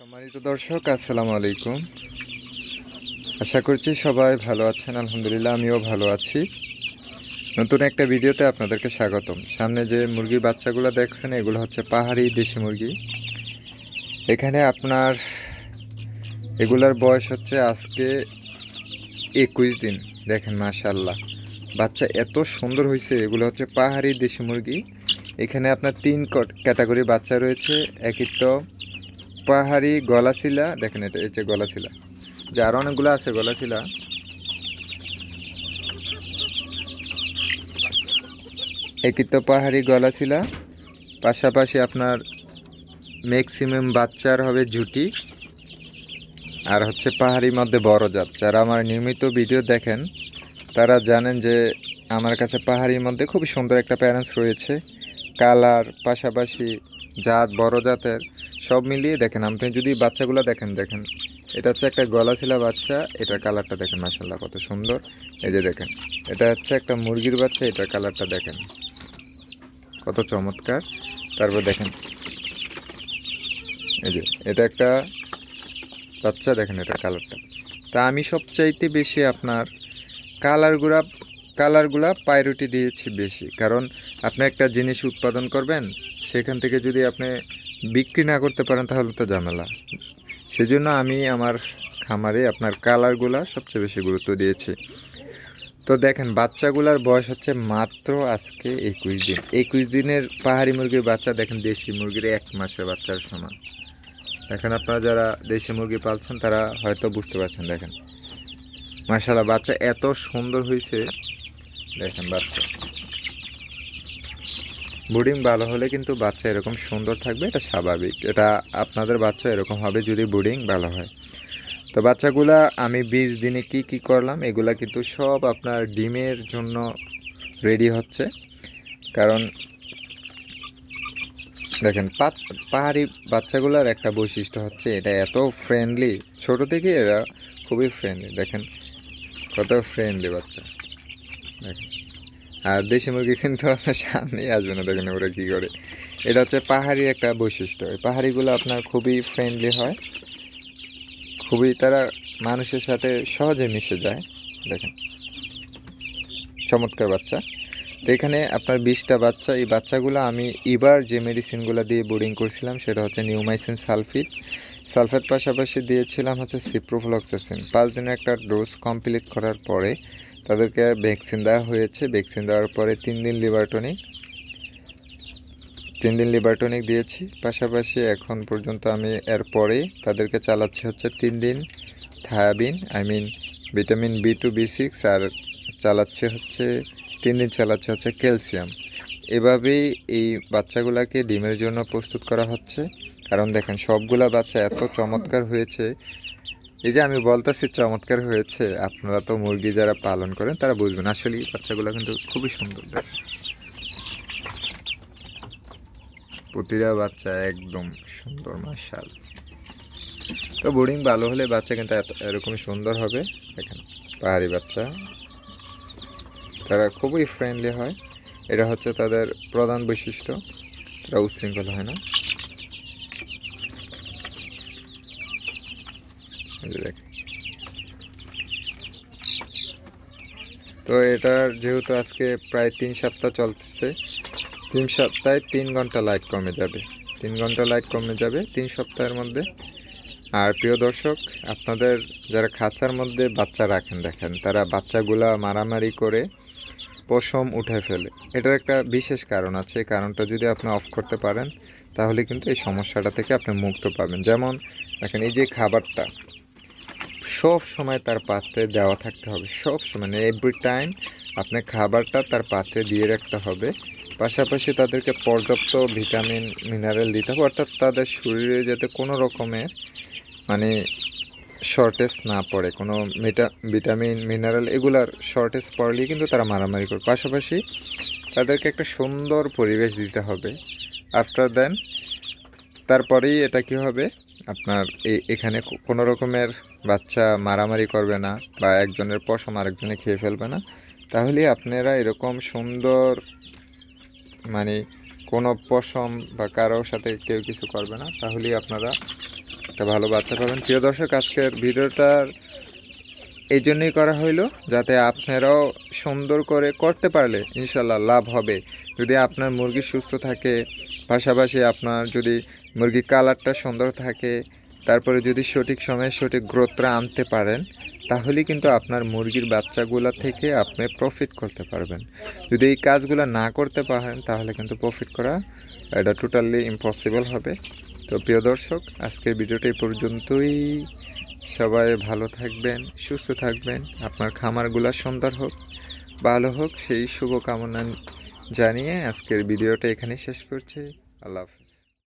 সম্মানিত দর্শক, আসসালামু আলাইকুম। আশা করছি সবাই ভালো আছেন, আলহামদুলিল্লাহ আমিও ভালো আছি। নতুন একটা ভিডিওতে আপনাদেরকে স্বাগতম। সামনে যে মুরগির বাচ্চাগুলো দেখছেন, এগুলো হচ্ছে পাহাড়ি দেশি মুরগি। এখানে আপনার, এগুলার বয়স হচ্ছে আজকে একুশ দিন। দেখেন মাশাল্লাহ বাচ্চা এত সুন্দর হয়েছে এগুলো হচ্ছে পাহাড়ি দেশি মুরগি। এখানে আপনার তিন ক্যাটাগরি বাচ্চা রয়েছে। একই তো পাহাড়ি গলাশিলা, দেখেন এটা, এই যে গলাশিলা, যে আরও অনেকগুলো আছে গলাশিলা। একই তো পাহাড়ি গলাশিলা, পাশাপাশি আপনার ম্যাক্সিমাম বাচ্চার হবে ঝুটি আর হচ্ছে পাহাড়ির মধ্যে বড় জাত। যারা আমার নিয়মিত ভিডিও দেখেন, তারা জানেন যে আমার কাছে পাহাড়ির মধ্যে খুবই সুন্দর একটা প্যারেন্টস রয়েছে। কালার, পাশাপাশি জাত, বড় জাতের সব মিলিয়ে দেখেন, আপনি যদি বাচ্চাগুলো দেখেন দেখেন। এটা হচ্ছে একটা গলাশিলা বাচ্চা, এটার কালারটা দেখেন মাসাল্লাহ কত সুন্দর। এই যে দেখেন, এটা হচ্ছে একটা মুরগির বাচ্চা, এটার কালারটা দেখেন। কত চমৎকার। তারপর দেখেন, এই যে, এটা একটা বাচ্চা, দেখেন এটা কালারটা। তা আমি সবচাইতে বেশি আপনার কালারগুলা কালারগুলা পাইরুটি দিয়েছি বেশি। কারণ আপনি একটা জিনিস উৎপাদন করবেন, সেখান থেকে যদি আপনি বিক্রি না করতে পারেন, তাহলে তো ঝামেলা। সেজন্য আমি আমার খামারে আপনার কালারগুলা সবচেয়ে বেশি গুরুত্ব দিয়েছি। তো দেখেন, বাচ্চাগুলার বয়স হচ্ছে মাত্র আজকে একুশ দিন। একুশ দিনের পাহাড়ি মুরগির বাচ্চা, দেখেন দেশি মুরগির এক মাসের বাচ্চার সমান। দেখেন আপনারা যারা দেশি মুরগি পালছেন, তারা হয়তো বুঝতে পারছেন, দেখেন। মাসাল্লাহ বাচ্চা এত সুন্দর হয়েছে দেখেন বাচ্চা। বুডিং ভালো হলে কিন্তু বাচ্চা এরকম সুন্দর থাকবে, এটা স্বাভাবিক। এটা আপনাদের বাচ্চা এরকম হবে যদি বুডিং ভালো হয়। তো বাচ্চাগুলা আমি বিশ দিনে কি কি করলাম, এগুলা কিন্তু সব আপনার ডিমের জন্য রেডি হচ্ছে। কারণ দেখেন পাহাড়ি বাচ্চাগুলোর একটা বৈশিষ্ট্য হচ্ছে এটা এত ফ্রেন্ডলি ছোট থেকে এরা খুবই ফ্রেন্ডলি দেখেন, কত ফ্রেন্ডলি বাচ্চা। দেখেন। আর দেশি মুরগি কিন্তু আপনার সামনেই আসবে না দেখেন ওরা কী করে। এটা হচ্ছে পাহাড়ি একটা বৈশিষ্ট্য। এই পাহাড়িগুলো আপনার খুবই ফ্রেন্ডলি হয়। খুবই তারা মানুষের সাথে সহজে মিশে যায়। দেখেন। চমৎকার বাচ্চা। তো এখানে আপনার বিশটা বাচ্চা। এই বাচ্চাগুলো আমি এবার যে মেডিসিনগুলো দিয়ে বোর্ডিং করছিলাম, সেটা হচ্ছে নিউমাইসিন সালফিট সালফেট পাশাপাশি দিয়েছিলাম হচ্ছে সিপ্রোফ্লক্সাসিন পাঁচ দিনের একটা ডোজ কমপ্লিট করার পরে তাদেরকে ভ্যাকসিন দেওয়া হয়েছে। ভ্যাকসিন দেওয়ার পরে তিন দিন লিভার টনিক। তিন দিন লিভার টনিক দিয়েছি। পাশাপাশি এখন পর্যন্ত আমি এর পরে তাদেরকে চালাচ্ছি হচ্ছে তিন দিন থায়াবিন, I mean vitamin B two B six, আর চালাচ্ছে হচ্ছে, তিন দিন চালাচ্ছে হচ্ছে ক্যালসিয়াম। এভাবেই এই বাচ্চাগুলোকে ডিমের জন্য প্রস্তুত করা হচ্ছে। কারণ দেখেন, সবগুলা বাচ্চা এত চমৎকার হয়েছে এই যে আমি বলতেছি, চমৎকার হয়েছে। আপনারা তো মুরগি যারা পালন করেন, তারা বুঝবেন। আসলে বাচ্চাগুলো কিন্তু খুবই সুন্দর প্রতিটা বাচ্চা একদম সুন্দর মার্শাল তো বোর্ডিং ভালো হলে বাচ্চা কিন্তু এত, এরকমই সুন্দর হবে। দেখেন, পাহাড়ি বাচ্চা। তারা খুবই ফ্রেন্ডলি হয়। এটা হচ্ছে তাদের প্রধান বৈশিষ্ট্য। তারা উচ্ছৃঙ্খল হয় না। দেখেন। তো এটার যেহেতু আজকে প্রায় তিন সপ্তাহ চলতেছে, তিন সপ্তাহে তিন ঘণ্টা লাইট কমে যাবে। তিন ঘণ্টা লাইট কমে যাবে তিন সপ্তাহের মধ্যে। আর প্রিয় দর্শক, আপনাদের যারা খাঁচার মধ্যে বাচ্চা রাখেন, দেখেন, তারা বাচ্চাগুলা মারামারি করে পশম উঠে ফেলে। এটার একটা বিশেষ কারণ আছে কারণটা যদি আপনি অফ করতে পারেন, তাহলে কিন্তু এই সমস্যাটা থেকে আপনি মুক্ত পাবেন। যেমন, দেখেন, এই যে খাবারটা সব সময় তার পাত্রে দেওয়া থাকতে হবে। সব সময় এভরি টাইম আপনি খাবারটা তার পাত্রে দিয়ে রাখতে হবে। পাশাপাশি তাদেরকে পর্যাপ্ত ভিটামিন মিনারেল দিতে হবে। অর্থাৎ তাদের শরীরে যাতে কোনো রকমের মানে শর্টেজ না পড়ে, কোনো মিটা ভিটামিন মিনারেল এগুলার শর্টেজ পড়লেই কিন্তু তারা মারামারি করে পাশাপাশি তাদেরকে একটা সুন্দর পরিবেশ দিতে হবে। আফটার দেন তারপরেই এটা কি হবে? আপনার এখানে কোনো রকমের বাচ্চা মারামারি করবে না বা একজনের পশম আরেকজনে খেয়ে ফেলবে না, তাহলে আপনারা এরকম সুন্দর মানে কোনো পশম বা কারোর সাথে কেউ কিছু করবে না, তাহলেই আপনারা একটা ভালো বাচ্চা পাবেন। প্রিয় দর্শক, আজকের ভিডিওটার এই জন্যই করা হইল যাতে আপনারাও সুন্দর করে করতে পারলে ইনশাল্লাহ লাভ হবে। যদি আপনার মুরগি সুস্থ থাকে, পাশাপাশি আপনার যদি মুরগির কালারটা সুন্দর থাকে তারপরে যদি সঠিক সময়ে সঠিক গ্রোথটা আনতে পারেন, তাহলেই কিন্তু আপনার মুরগির বাচ্চাগুলো থেকে আপনি প্রফিট করতে পারবেন। যদি এই কাজগুলো না করতে পারেন, তাহলে কিন্তু প্রফিট করা এটা টোটালি ইম্পসিবল হবে। তো প্রিয় দর্শক, আজকের ভিডিওটা এই পর্যন্তই। সবাই ভালো থাকবেন, সুস্থ থাকবেন। আপনার খামারগুলো সুন্দর হোক, ভালো হোক, সেই শুভকামনা জানিয়ে আজকের ভিডিওটা এখানেই শেষ করছি। আল্লাহ